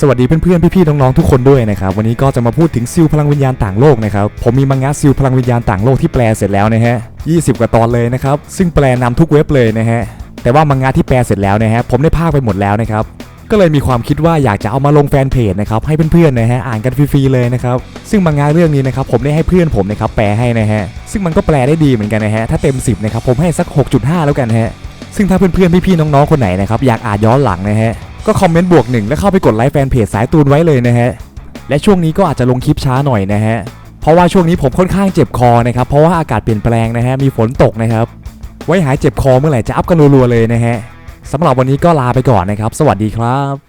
สวัสดีเพื่อนๆ พี่ๆ น้องๆ ทุกคนด้วยนะครับ วันนี้ก็จะมาพูดถึงซิลพลังวิญญาณต่างโลกนะครับ ผมมีมังงะซิลพลังวิญญาณต่างโลกที่แปลเสร็จแล้วนะฮะ 20 กว่าตอนเลยนะครับ ซึ่งแปลนำทุกเว็บเลยนะฮะ แต่ว่ามังงะที่แปลเสร็จแล้วนะฮะ ผมได้พากไปหมดแล้วนะครับ ก็เลยมีความคิดว่าอยากจะเอามาลงแฟนเพจนะครับ ให้เพื่อนๆ นะฮะ อ่านกันฟรีๆ เลยนะครับ ซึ่งมังงะเรื่องนี้นะครับ ผมได้ให้เพื่อนผมนะครับแปลให้นะฮะ ซึ่งมันก็แปลได้ดีเหมือนกันนะฮะ ถ้าเต็ม 10นะครับผมให้สัก 6.5 แล้วกันฮะซึ่งถ้าเพื่อนๆพี่ๆน้องๆคนไหนนะครับอยากอ่านย้อนหลังนะฮะ ก็คอมเมนต์บวกหนึ่งแล้วเข้าไปกดไลค์แฟนเพจสายตูนไว้เลยนะฮะ และช่วงนี้ก็อาจจะลงคลิปช้าหน่อยนะฮะ เพราะว่าช่วงนี้ผมค่อนข้างเจ็บคอนะครับ เพราะว่าอากาศเปลี่ยนแปลงนะฮะ มีฝนตกนะครับ ไว้หายเจ็บคอเมื่อไหร่จะอัพกันรัวๆเลยนะฮะสำหรับวันนี้ก็ลาไปก่อนนะครับ สวัสดีครับ